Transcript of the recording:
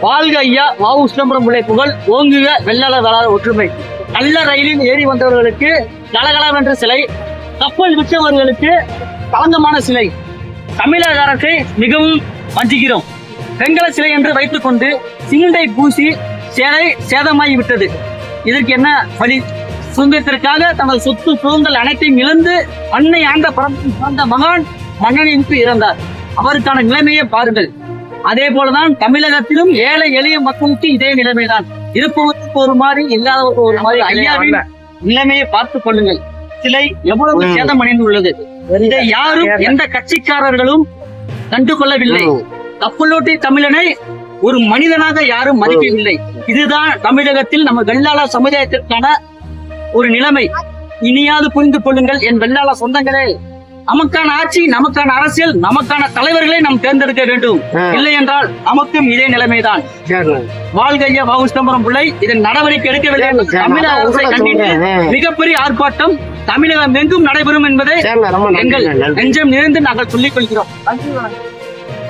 வாழ்க ஐயா வாவு சிதம்பரம் பிள்ளை புகழ் ஓங்குக வெள்ளாளர் வளார ஒற்றுமை. நல்ல ரயிலில் ஏறி வந்தவர்களுக்கு கலகலவென்ற சிலை கப்பல் விற்றவர்களுக்கு களங்கமான சிலை. தமிழக அரசை மிகவும் வஞ்சிக்கிறோம். வெங்கல சிலை என்று வைத்துக் கொண்டு பூசி சேலை சேதமாகி விட்டது. இதற்கு என்ன வழி? சுதந்திரத்திற்காக தமது சொத்து சுதந்திரங்கள் அனைத்தையும் இழந்து அன்னை ஆண்ட பரந்த மகான் மன்னனிற்கு இறந்தார். அவருக்கான நிலைமையை பாருங்கள். அதே போலதான் தமிழகத்திலும் ஏழை எளிய மக்களுக்கு இதே நிலைமைதான். இருப்பவருக்கு ஒரு மாதிரி இல்லாதவருக்கு ஒரு மாதிரி. ஐயாவின் நிலைமையை பார்த்துக் கொள்ளுங்கள். சிலை எவ்வளவு சேதம் அடைந்துள்ளது இதை யாரும் எந்த கட்சிக்காரர்களும் கண்டு கொள்ளவில்லை கப்பலோட்டி தமிழனை ஒரு மனிதனாக யாரும் மதிக்கவில்லை. இதுதான் தமிழகத்தில் நம்ம வெள்ளாள சமுதாயத்திற்கான ஒரு நிலைமை. இனியாவது புரிந்து கொள்ளுங்கள். என் வெள்ளாள சொந்தங்களே. நமக்கான ஆட்சி நமக்கான அரசியல் நமக்கான தலைவர்களை நாம் தேர்ந்தெடுக்க வேண்டும். இல்லை என்றால் நமக்கும் இதே நிலைமைதான். வாழ்கைய வாவு சிதம்பரம் பிள்ளை. இதன் நடவடிக்கை எடுக்கவில்லை தமிழக அரசை கண்டித்து மிகப்பெரிய ஆர்ப்பாட்டம் தமிழகம் எங்கும் நடைபெறும் என்பதை எங்கள் நெஞ்சம் நிறைந்து நாங்கள் சொல்லிக் கொள்கிறோம்.